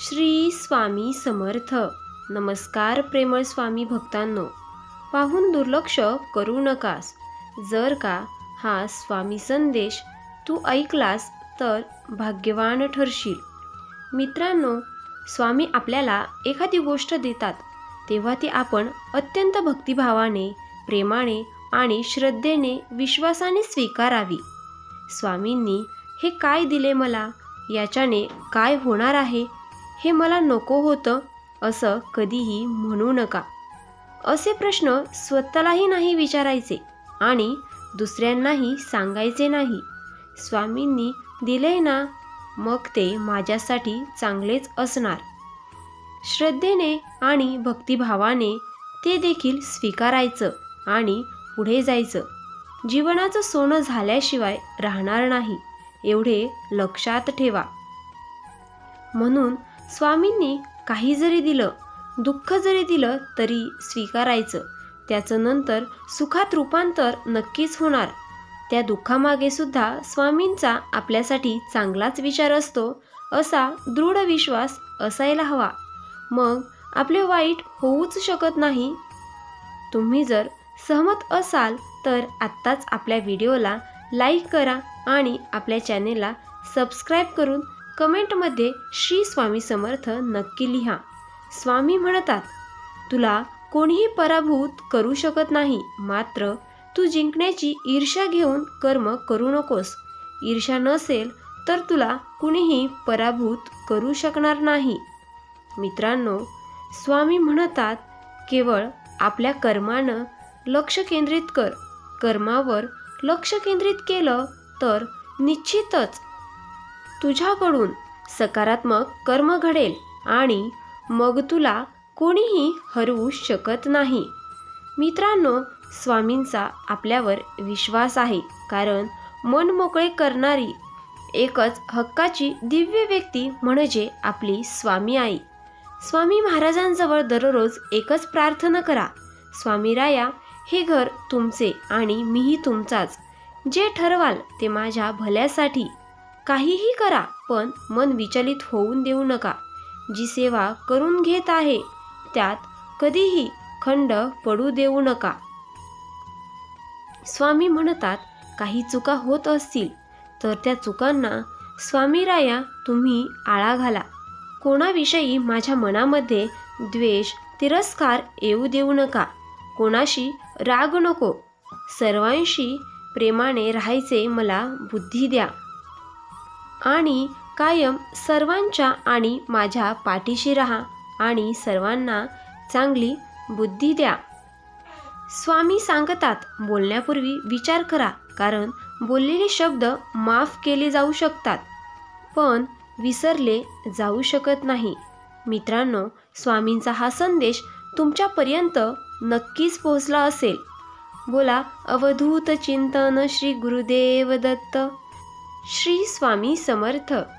श्री स्वामी समर्थ. नमस्कार प्रेमळ स्वामी भक्तांनो. पाहून दुर्लक्ष करू नकास. जर का हा स्वामी संदेश तू ऐकलास तर भाग्यवान ठरशील. मित्रांनो स्वामी आपल्याला एखादी गोष्ट देतात तेव्हा ती आपण अत्यंत भक्तिभावाने प्रेमाने आणि श्रद्धेने विश्वासाने स्वीकारावी. स्वामींनी हे काय दिले मला? याच्याने काय होणार आहे? हे मला नको होतं असं कधीही म्हणू नका. असे प्रश्न स्वतःलाही नाही विचारायचे आणि दुसऱ्यांनाही सांगायचे नाही. स्वामींनी दिले ना मग ते माझ्यासाठी चांगलेच असणार. श्रद्धेने आणि भक्तिभावाने ते देखील स्वीकारायचं आणि पुढे जायचं. जीवनाचं सोनं झाल्याशिवाय राहणार नाही एवढे लक्षात ठेवा. म्हणून स्वामींनी काही जरी दिलं दुःख जरी दिलं तरी स्वीकारायचं. त्याचं नंतर सुखात रूपांतर नक्कीच होणार. त्या दुःखामागे सुद्धा स्वामींचा आपल्यासाठी चांगलाच विचार असतो असा दृढ विश्वास असायला हवा. मग आपले वाईट होऊच शकत नाही. तुम्ही जर सहमत असाल तर आत्ताच आपल्या व्हिडिओला लाईक करा आणि आपल्या चॅनेलला सबस्क्राईब करून कमेंटमध्ये श्री स्वामी समर्थ नक्की लिहा. स्वामी म्हणतात तुला कोणीही पराभूत करू शकत नाही मात्र तू जिंकण्याची ईर्ष्या घेऊन कर्म करू नकोस. ईर्ष्या नसेल तर तुला कुणीही पराभूत करू शकणार नाही. मित्रांनो स्वामी म्हणतात केवळ आपल्या कर्मानं लक्ष केंद्रित कर. कर्मावर लक्ष केंद्रित केलं तर निश्चितच तुझ्याकडून सकारात्मक कर्म घडेल आणि मग तुला कोणीही हरवू शकत नाही. मित्रांनो स्वामींचा आपल्यावर विश्वास आहे कारण मन मोकळे करणारी एकच हक्काची दिव्य व्यक्ती म्हणजे आपली स्वामी आई. स्वामी महाराजांजवळ दररोज एकच प्रार्थना करा. स्वामी राया हे घर तुमचे आणि मीही तुमचाच. जे ठरवाल ते माझ्या भल्यासाठी. काहीही करा पण मन विचलित होऊन देऊ नका. जी सेवा करून घेत आहे त्यात कधीही खंड पडू देऊ नका. स्वामी म्हणतात काही चुका होत असतील तर त्या चुकांना स्वामीराया तुम्ही आळा घाला. कोणाविषयी माझ्या मनामध्ये द्वेष तिरस्कार येऊ देऊ नका. कोणाशी राग नको. सर्वांशी प्रेमाने राहायचे मला बुद्धी द्या. आणि कायम सर्वांच्या आणि माझ्या पाठीशी राहा आणि सर्वांना चांगली बुद्धी द्या. स्वामी सांगतात बोलण्यापूर्वी विचार करा कारण बोललेले शब्द माफ केले जाऊ शकतात पण विसरले जाऊ शकत नाही. मित्रांनो स्वामींचा हा संदेश तुमच्यापर्यंत नक्कीच पोहोचला असेल. बोला अवधूत चिंतन श्री गुरुदेव दत्त. श्री स्वामी समर्थ.